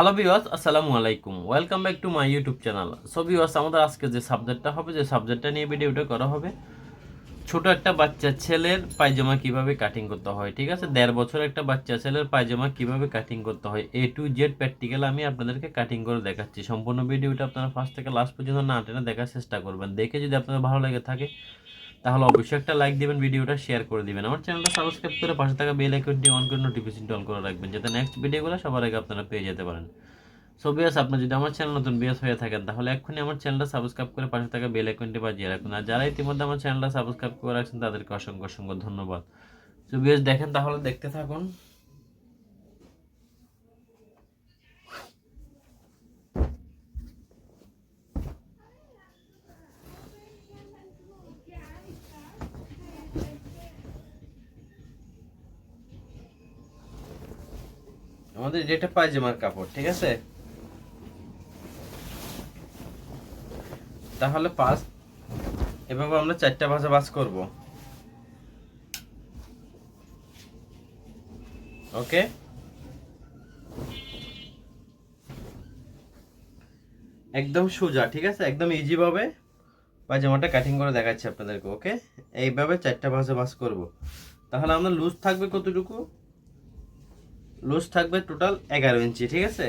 Hello viewers আসসালামু আলাইকুম। Welcome back to my YouTube channel so viewers আমাদের আজকে যে সাবজেক্টটা হবে, যে সাবজেক্টটা নিয়ে ভিডিওটা করা হবে, ছোট একটা বাচ্চা ছেলের পায়জামা কীভাবে কাটিং করতে হয়, ঠিক আছে? দেড় বছর একটা বাচ্চা ছেলের পায়জামা কীভাবে কাটিং করতে হয় এ টু জেড প্র্যাকটিক্যাল আমি আপনাদেরকে কাটিং করে দেখাচ্ছি। সম্পূর্ণ ভিডিওটা আপনারা ফার্স্ট থেকে লাস্ট পর্যন্ত না টেনে দেখার চেষ্টা করবেন। দেখে যদি আপনাদের ভালো লেগে থাকে তাহলে অবশ্যই একটা লাইক দিবেন, ভিডিওটা শেয়ার করে দিবেন। আমার চ্যানেলটা সাবস্ক্রাইব করে পাশে থাকা বেল আইকনটি অন করে নোটিফিকেশনটি অন করে রাখবেন, যাতে নেক্সট ভিডিওগুলো সবার আগে আপনারা পেয়ে যেতে পারেন। সো বিয়াস আপনার যদি আমার চ্যানেল নতুন বিয়াস হয়ে থাকেন, তাহলে এক্ষুনি আমার চ্যানেলটা সাবস্ক্রাইব করে পাশে থাকা বেল আইকনটি বাজিয়ে রাখুন। আর যারা ইতিমধ্যে আমার চ্যানেলটা সাবস্ক্রাইব করে রাখছেন, তাদেরকে অসংখ্য অসংখ্য ধন্যবাদ। সো বিয়াস দেখেন, তাহলে দেখতে থাকুন। আমাদের যেটা পায়জামার কাপড়, ঠিক আছে? তাহলে পাঁচ এভাবে আমরা চারটা ভাজা বাস করব। ওকে? একদম সোজা, ঠিক আছে? একদম ইজি ভাবে পায়জামাটা কাটিং করে দেখাচ্ছি আপনাদেরকে, ওকে? এইভাবে চারটা ভাজা বাস করব। তাহলে আমরা লুজ থাকবে কতটুকু? লুজ থাকবে টোটাল এগারো ইঞ্চি ঠিক আছে?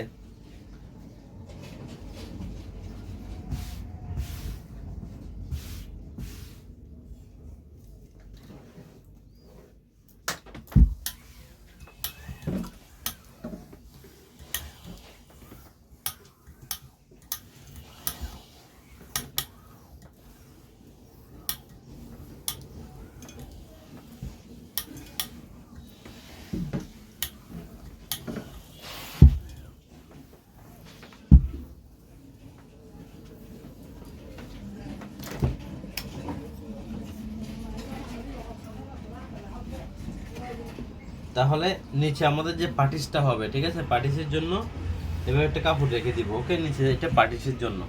তাহলে নিচে আমাদের যে পার্টিসটা হবে, ঠিক আছে? পার্টিসের জন্য এভাবে একটা কাপড় রেখে দিব, ওকে? নিচে এটা পার্টিসের জন্য।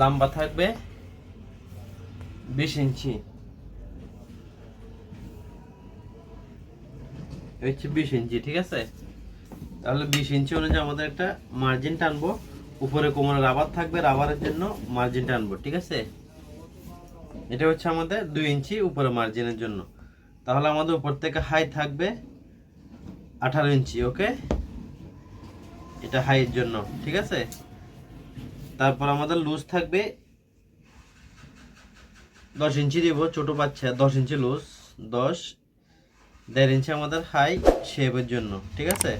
লম্বা থাকবে বিশ ইঞ্চি। হচ্ছে বিশ ইঞ্চি, ঠিক আছে? তাহলে বিশ ইঞ্চি অনুযায়ী আমাদের একটা মার্জিন টানবো। উপরে কোমরে রাবার থাকবে, রাবারের জন্য মার্জিন টানবো, ঠিক আছে? এটা হচ্ছে আমাদের দুই ইঞ্চি উপরে মার্জিনের জন্য। তাহলে আমাদের উপর থেকে হাই থাকবে আঠারো ইঞ্চি ওকে এটা হাইয়ের জন্য, ঠিক আছে? তারপর আমাদের লুজ থাকবে দশ ইঞ্চি দিব, ছোট বাচ্চা, দশ ইঞ্চি লুজ দশ, দেড় ইঞ্চি আমাদের হাই শেপের জন্য, ঠিক আছে?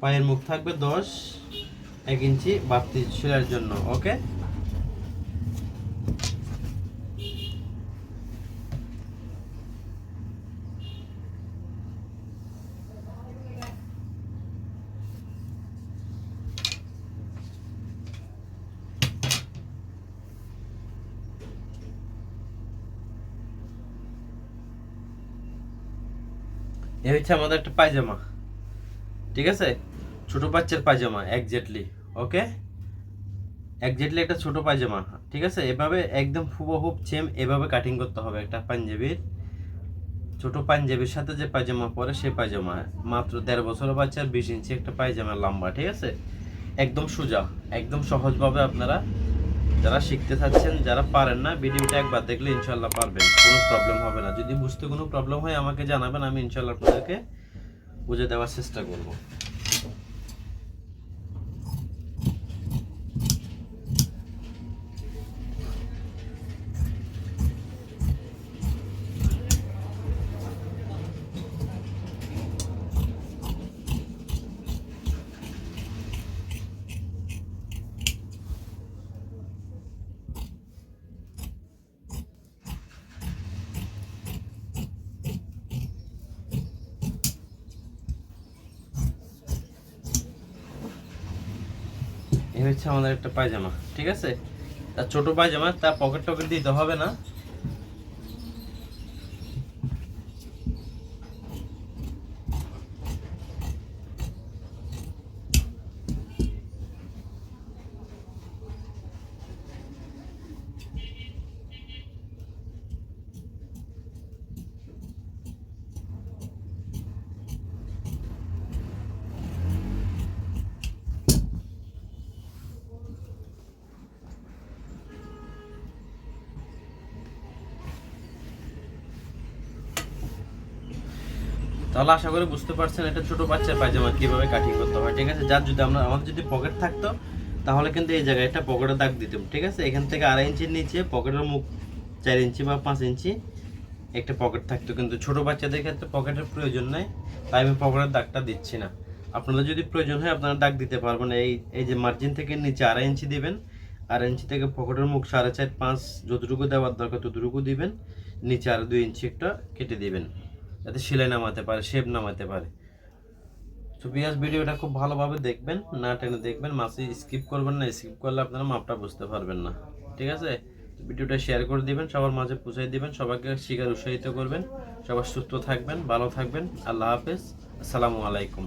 পায়ের মুখ থাকবে দশ, এক ইঞ্চি বাড়তি সেলার জন্য ওকে এ হচ্ছে আমাদের একটা পায়জামা। ঠিক আছে? ছোট বাচ্চার পায়জামা একজেটলি ওকে একজেটলি একটা ছোট পায়জামা, ঠিক আছে? এভাবে একদম হুবহুব সেম এভাবে কাটিং করতে হবে একটা পাঞ্জাবির। ছোট পাঞ্জাবির সাথে যে পায়জামা পরে সেই পায়জামা। মাত্র দেড় বছর বাচ্চার বিশ ইঞ্চি একটা পায়জামা লম্বা, ঠিক আছে? একদম সোজা, একদম সহজভাবে আপনারা যারা শিখতে চাচ্ছেন, যারা পারেন না, ভিডিওটা একবার দেখলে ইনশাল্লাহ পারবেন। কোনো প্রবলেম হবে না। যদি বুঝতে কোনো প্রবলেম হয়, আমাকে জানাবেন, আমি ইনশাল্লাহ আপনাদেরকে বুঝে দেওয়ার চেষ্টা করব। এই হচ্ছে আমাদের একটা পায়জামা, ঠিক আছে? তার ছোটো পায়জামা, তার পকেট টকেট দিতে হবে না। তাহলে আশা করি বুঝতে পারছেন এটা ছোট বাচ্চার পায়জামা কীভাবে কাটিং করতে হয়, ঠিক আছে? যার যদি আমরা আমাদের যদি পকেট থাকতো, তাহলে কিন্তু এই জায়গায় একটা পকেটে দাগ দিতাম, ঠিক আছে? এখান থেকে আড়াই ইঞ্চির নিচে পকেটের মুখ চার ইঞ্চি বা পাঁচ ইঞ্চি একটা পকেট থাকতো, কিন্তু ছোট বাচ্চাদের ক্ষেত্রে পকেটের প্রয়োজন নাই, তাই আমি পকেটের দাগটা দিচ্ছি না। আপনাদের যদি প্রয়োজন হয়, আপনারা দাগ দিতে পারবেন। এই এই যে মার্জিন থেকে নিচে আড়াই ইঞ্চি দিবেন, আড়াই ইঞ্চি থেকে পকেটের মুখ সাড়ে চার, পাঁচ, যতটুকু দেওয়ার দরকার, ততটুকু দিবেন। নিচে আরও দুই ইঞ্চি একটা কেটে দিবেন। যাতে সেলাই নামাতে পারে শেপ নামাতে পারে। তো বিয়াস, ভিডিওটা খুব ভালোভাবে দেখবেন, না টেনে দেখবেন, মাসে স্কিপ করবেন না স্কিপ করলে আপনারা মাপটা বুঝতে পারবেন না। ঠিক আছে? ভিডিওটা শেয়ার করে দিবেন, সবার মাঝে পৌঁছাই দিবেন, সবাইকে শিকার উৎসাহিত করবেন, সবার সুস্থ থাকবেন, ভালো থাকবেন। আল্লাহ হাফেজ। আসসালামু আলাইকুম।